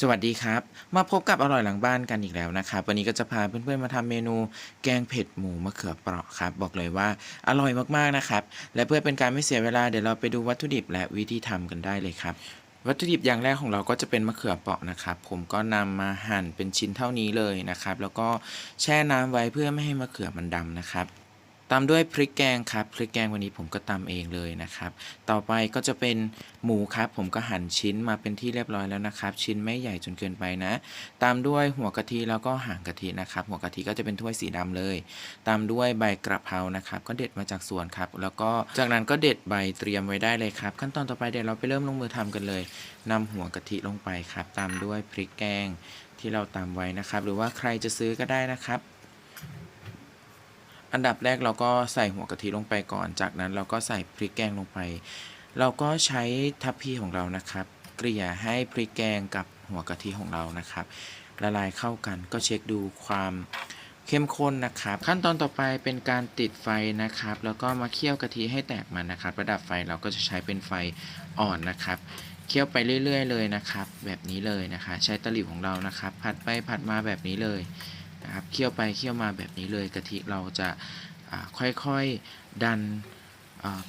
สวัสดีครับ มาพบกับอร่อยหลังบ้านกันอีกแล้วนะครับ วันนี้ก็จะพาเพื่อนๆมาทำเมนูแกงเผ็ดหมูมะเขือเปราะครับ บอกเลยว่าอร่อยมากๆนะครับ และเพื่อเป็นการไม่เสียเวลาเดี๋ยวเราไปดูวัตถุดิบและวิธีทำกันได้เลยครับ วัตถุดิบอย่างแรกของเราก็จะเป็นมะเขือเปราะนะครับ ผมก็นำมาหั่นเป็นชิ้นเท่านี้เลยนะครับ แล้วก็แช่น้ำไว้เพื่อไม่ให้มะเขือมันดำนะครับ ตามด้วยพริกแกงครับ พริกแกงวันนี้ผมก็ตำเองเลยนะครับ ต่อไปก็จะเป็นหมูครับ ผมก็หั่นชิ้นมาเป็นที่เรียบร้อยแล้วนะครับ ชิ้นไม่ใหญ่จนเกินไปนะ ตามด้วยหัวกะทิแล้วก็หางกะทินะครับ หัวกะทิก็จะเป็นถ้วยสีดำเลย ตามด้วยใบกระเพรานะครับ ก็เด็ดมาจากสวนครับ แล้วก็จากนั้นก็เด็ดใบเตรียมไว้ได้เลยครับ ขั้นตอนต่อไปเดี๋ยวเราไปเริ่มลงมือทำกันเลยนำหัวกะทิลงไปครับ ตามด้วยพริกแกงที่เราตำไว้นะครับ หรือว่าใครจะซื้อก็ได้นะครับ อันดับแรกเราก็ใส่หัวกะทิลงไปก่อน จากนั้นเราก็ใส่พริกแกงลงไป เราก็ใช้ทัพพีของเรานะครับ เกลี่ยให้พริกแกงกับหัวกะทิของเรานะครับ ละลายเข้ากันก็เช็คดูความเข้มข้นนะครับ ขั้นตอนต่อไปเป็นการติดไฟนะครับ แล้วก็มาเคี่ยวกะทิให้แตกมันนะครับ ระดับไฟเราก็จะใช้เป็นไฟอ่อนนะครับเคี่ยวไปเรื่อย ๆ เลยนะครับ แบบนี้เลยนะคะ ใช้ตะหลิวของเรานะครับ ผัดไปผัดมาแบบนี้เลย นะครับเคี่ยวไปเคี่ยวมาแบบนี้เลยกะทิเราจะค่อยๆดัน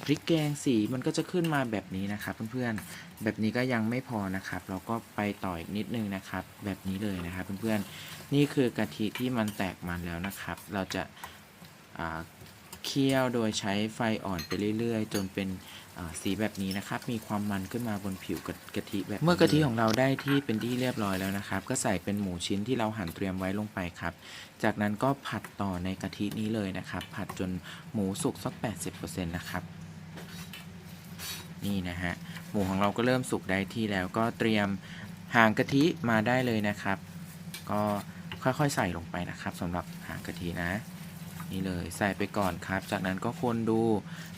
พริกแกงสีมันก็จะขึ้นมาแบบนี้นะครับเพื่อนๆแบบนี้ก็ยังไม่พอนะครับ เราก็ไปต่ออีกนิดนึงนะครับ แบบนี้เลยนะครับเพื่อนๆนี่คือกะทิที่มันแตกมันแล้วนะครับ เราจะ เคี่ยวโดยใช้ไฟอ่อนไปเรื่อยๆ จนเป็นสีแบบนี้นะครับ มีความมันขึ้นมาบนผิวกะกะทิแบบ เมื่อกะทิของเราได้ที่เป็นที่เรียบร้อยแล้วนะครับ ก็ใส่เป็นหมูชิ้นที่เราหั่นเตรียมไว้ลงไปครับ จากนั้นก็ผัดต่อในกะทินี้เลยนะครับ ผัดจนหมูสุกสัก 80%นะครับ นี่นะฮะ หมูของเราก็เริ่มสุกได้ที่แล้วก็เตรียมหางกะทิมาได้เลยนะครับ ก็ค่อยๆใส่ลงไปนะครับสำหรับหางกะทินะ นี่เลยใส่ไปก่อนครับ จากนั้นก็คนดู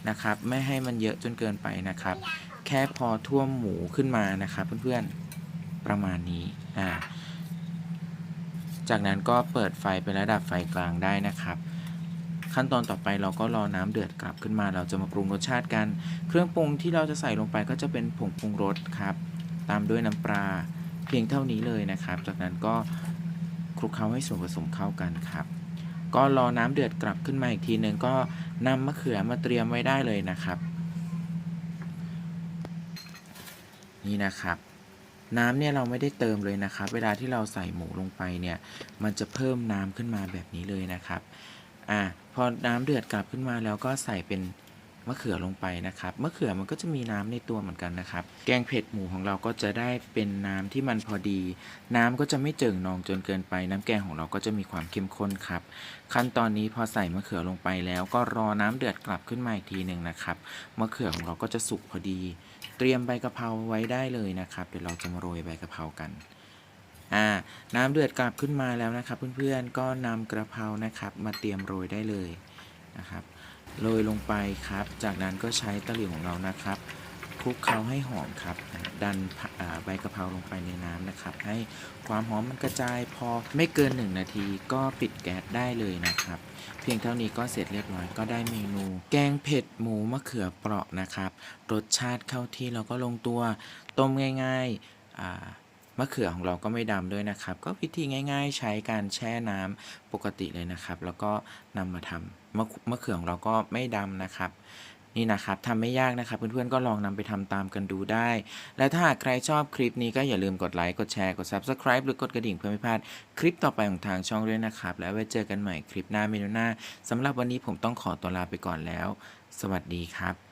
นะครับ ไม่ให้มันเยอะจนเกินไปนะครับ แค่พอท่วมหมูขึ้นมานะครับ เพื่อนๆประมาณนี้อ่าจากนั้นก็เปิดไฟเป็นระดับไฟกลางได้นะครับ ขั้นตอนต่อไปเราก็รอน้ำเดือดกลับขึ้นมา เราจะมาปรุงรสชาติกัน เครื่องปรุงที่เราจะใส่ลงไปก็จะเป็นผงปรุงรสครับ ตามด้วยน้ำปลาเพียงเท่านี้เลยนะครับ จากนั้นก็คลุกเคล้าให้ส่วนผสมเข้ากันครับ ก็รอน้ำเดือดกลับขึ้นมาอีกทีหนึ่งก็นำมะเขือมาเตรียมไว้ได้เลยนะครับ นี่นะครับ น้ำเนี่ยเราไม่ได้เติมเลยนะครับ เวลาที่เราใส่หมูลงไปเนี่ย มันจะเพิ่มน้ำขึ้นมาแบบนี้เลยนะครับอ่าพอน้ำเดือดกลับขึ้นมาแล้วก็ใส่เป็น มะเขือลงไปนะครับมะเขือมันก็จะมีน้ำในตัวเหมือนกันนะครับ แกงเผ็ดหมูของเราก็จะได้เป็นน้ำที่มันพอดี น้ำก็จะไม่เจิ่งนองจนเกินไป น้ำแกงของเราก็จะมีความเข้มข้นครับ ขั้นตอนนี้พอใส่มะเขือลงไปแล้วก็รอน้ำเดือดกลับขึ้นมาอีกทีหนึ่งนะครับมะเขือของเราก็จะสุกพอดี เตรียมใบกะเพราไว้ได้เลยนะครับ เดี๋ยวเราจะมาโรยใบกะเพรากันอ่าน้ำเดือดกลับขึ้นมาแล้วนะครับ เพื่อนๆก็นำกระเพรานะครับ มาเตรียมโรยได้เลยนะครับ โรยลงไปครับ จากนั้นก็ใช้ตะหลิวของเรานะครับคลุกเคล้าให้หอมครับ ดันใบกะเพราลงไปในน้ำนะครับ ให้ความหอมมันกระจายพอไม่เกิน 1 นาทีก็ปิดแก๊สได้เลยนะครับ เพียงเท่านี้ก็เสร็จเรียบร้อยก็ได้เมนู แกงเผ็ดหมูมะเขือเปราะนะครับ รสชาติเข้าที่แล้วก็ลงตัว ต้มง่ายๆอ่า มะเขือของเราก็ไม่ดำด้วยนะครับ ก็วิธีง่าย ๆ ใช้การแช่น้ำปกติเลยนะครับ แล้วก็นำมาทำมะมะเขือของเราก็ไม่ดำนะครับนี่นะครับทำไม่ยากนะครับ เพื่อนๆก็ลองนำไปทำตามกันดูได้ และถ้าใครชอบคลิปนี้ก็อย่าลืมกดไลค์ กดแชร์ กด Subscribe หรือกดกระดิ่งเพื่อไม่พลาดคลิปต่อไปของทางช่องด้วยนะครับ แล้วไว้เจอกันใหม่คลิปหน้าเมนูหน้าสำหรับวันนี้ผมต้องขอตัวลาไปก่อนแล้ว สวัสดีครับ